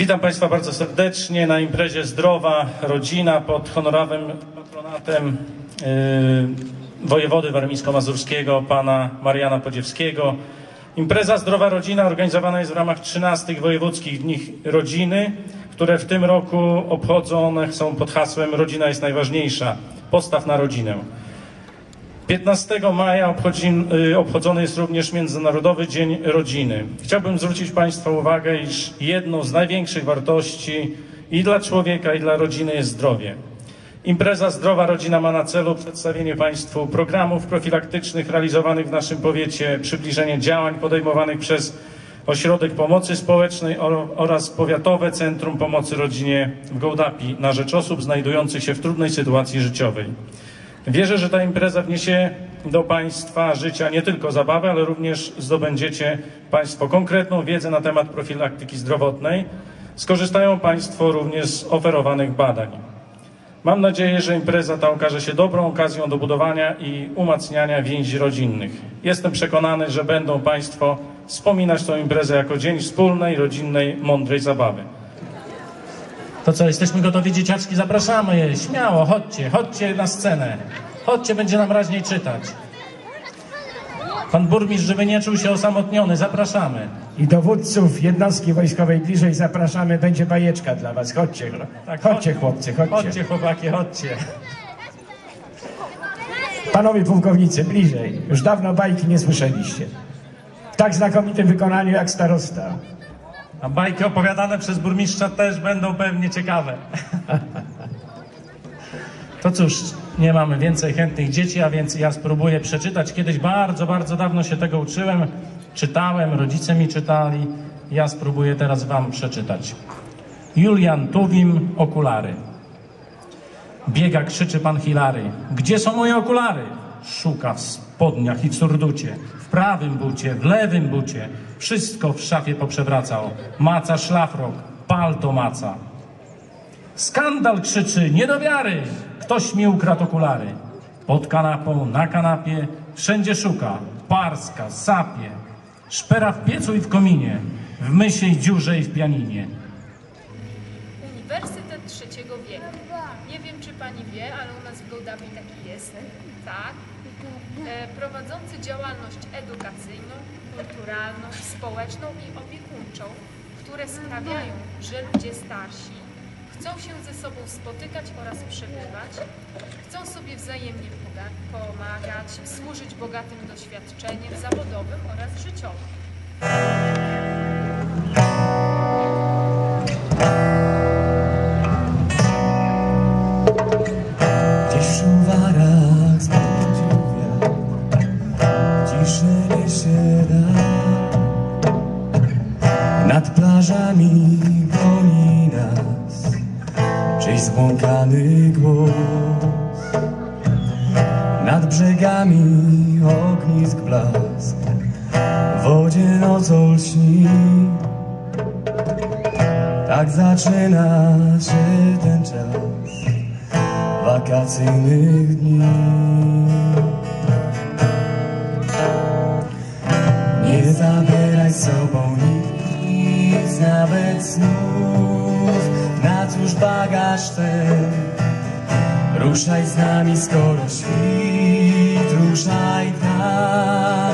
Witam Państwa bardzo serdecznie na imprezie Zdrowa Rodzina pod honorowym patronatem yy, wojewody warmińsko-mazurskiego, pana Mariana Podziewskiego. Impreza Zdrowa Rodzina organizowana jest w ramach 13 wojewódzkich dni rodziny, które w tym roku obchodzone są pod hasłem Rodzina jest najważniejsza. Postaw na rodzinę. 15 maja obchodzi, y, obchodzony jest również Międzynarodowy Dzień Rodziny. Chciałbym zwrócić Państwa uwagę, iż jedną z największych wartości i dla człowieka, i dla rodziny jest zdrowie. Impreza Zdrowa Rodzina ma na celu przedstawienie Państwu programów profilaktycznych realizowanych w naszym powiecie, przybliżenie działań podejmowanych przez Ośrodek Pomocy Społecznej oraz Powiatowe Centrum Pomocy Rodzinie w Gołdapi na rzecz osób znajdujących się w trudnej sytuacji życiowej. Wierzę, że ta impreza wniesie do Państwa życia nie tylko zabawę, ale również zdobędziecie Państwo konkretną wiedzę na temat profilaktyki zdrowotnej. Skorzystają Państwo również z oferowanych badań. Mam nadzieję, że impreza ta okaże się dobrą okazją do budowania i umacniania więzi rodzinnych. Jestem przekonany, że będą Państwo wspominać tę imprezę jako dzień wspólnej, rodzinnej, mądrej zabawy. To co, jesteśmy gotowi, dzieciaczki? Zapraszamy je, śmiało, chodźcie, chodźcie na scenę. Chodźcie, będzie nam raźniej czytać. Pan burmistrz, żeby nie czuł się osamotniony, zapraszamy. I dowódców jednostki wojskowej bliżej zapraszamy, będzie bajeczka dla was. Chodźcie, Tak, chodźcie chodź- chłopcy, chodźcie. Chodźcie chłopaki, chodźcie. Panowie pułkownicy, bliżej. Już dawno bajki nie słyszeliście. W tak znakomitym wykonaniu jak starosta. A bajki opowiadane przez burmistrza też będą pewnie ciekawe. To cóż, nie mamy więcej chętnych dzieci, a więc ja spróbuję przeczytać. Kiedyś bardzo, bardzo dawno się tego uczyłem, czytałem, rodzice mi czytali. Ja spróbuję teraz wam przeczytać. Julian Tuwim, okulary. Biega, krzyczy pan Hilary. Gdzie są moje okulary? Szuka w spodniach i surducie, w prawym bucie, w lewym bucie. Wszystko w szafie poprzewracał. Maca szlafrok, palto maca. Skandal krzyczy, nie do wiary! Ktoś mi ukradł okulary. Pod kanapą, na kanapie, wszędzie szuka. Parska, sapie. Szpera w piecu i w kominie. W mysiej dziurze i w pianinie. Nie wiem, czy pani wie, ale u nas w Gołdapi taki jest. Tak. E, prowadzący działalność edukacyjną, kulturalną, społeczną i opiekuńczą, które sprawiają, że ludzie starsi chcą się ze sobą spotykać oraz przebywać, chcą sobie wzajemnie pomagać, służyć bogatym doświadczeniem zawodowym oraz życiowym. Plażami goni nas Czyjś zbłąkany głos. Nad brzegami ognisk blask W wodzie nocą lśni. Tak zaczyna się ten czas wakacyjnych dni. Nie zabieraj z sobą nic, nawet snów, na cóż bagaż ten. Ruszaj z nami, skoro świt, ruszaj tam.